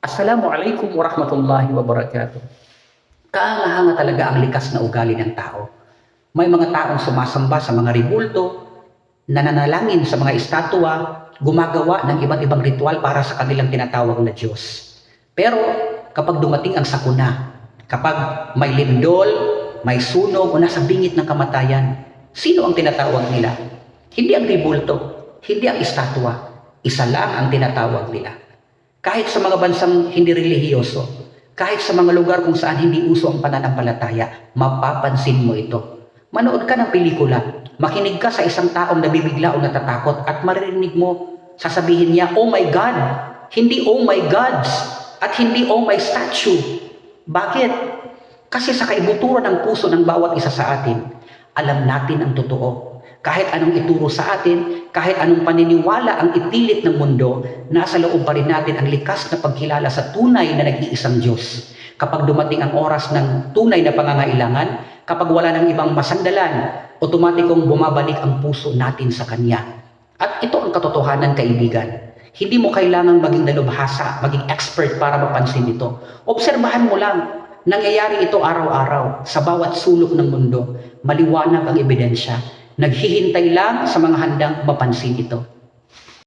Assalamualaikum warahmatullahi wabarakatuh. Kaangahanga talaga ang likas na ugali ng tao. May mga taong sumasamba sa mga ribulto, nananalangin sa mga estatwa, gumagawa ng iba't ibang ritual para sa kanilang tinatawag na Diyos. Pero kapag dumating ang sakuna, kapag may lindol, may sunog o nasa bingit ng kamatayan, sino ang tinatawag nila? Hindi ang ribulto, hindi ang estatwa, isa lang ang tinatawag nila. Kahit sa mga bansang hindi relihiyoso, kahit sa mga lugar kung saan hindi uso ang pananampalataya, mapapansin mo ito. Manood ka ng pelikula, makinig ka sa isang taong nabibigla o natatakot at maririnig mo, sasabihin niya, Oh my God! Hindi Oh my Gods! At hindi Oh my statue! Bakit? Kasi sa kaibuturan ng puso ng bawat isa sa atin, alam natin ang totoo. Kahit anong ituro sa atin, kahit anong paniniwala ang ipilit ng mundo, nasa loob pa rin natin ang likas na pagkilala sa tunay na nag-iisang Diyos. Kapag dumating ang oras ng tunay na pangangailangan, kapag wala ng ibang masandalan, otomatikong bumabalik ang puso natin sa Kanya. At ito ang katotohanan, kaibigan. Hindi mo kailangang maging dalubhasa, maging expert para mapansin ito. Obserbahan mo lang. Nangyayari ito araw-araw sa bawat sulok ng mundo. Maliwanag ang ebidensya. Naghihintay lang sa mga handang mapansin ito.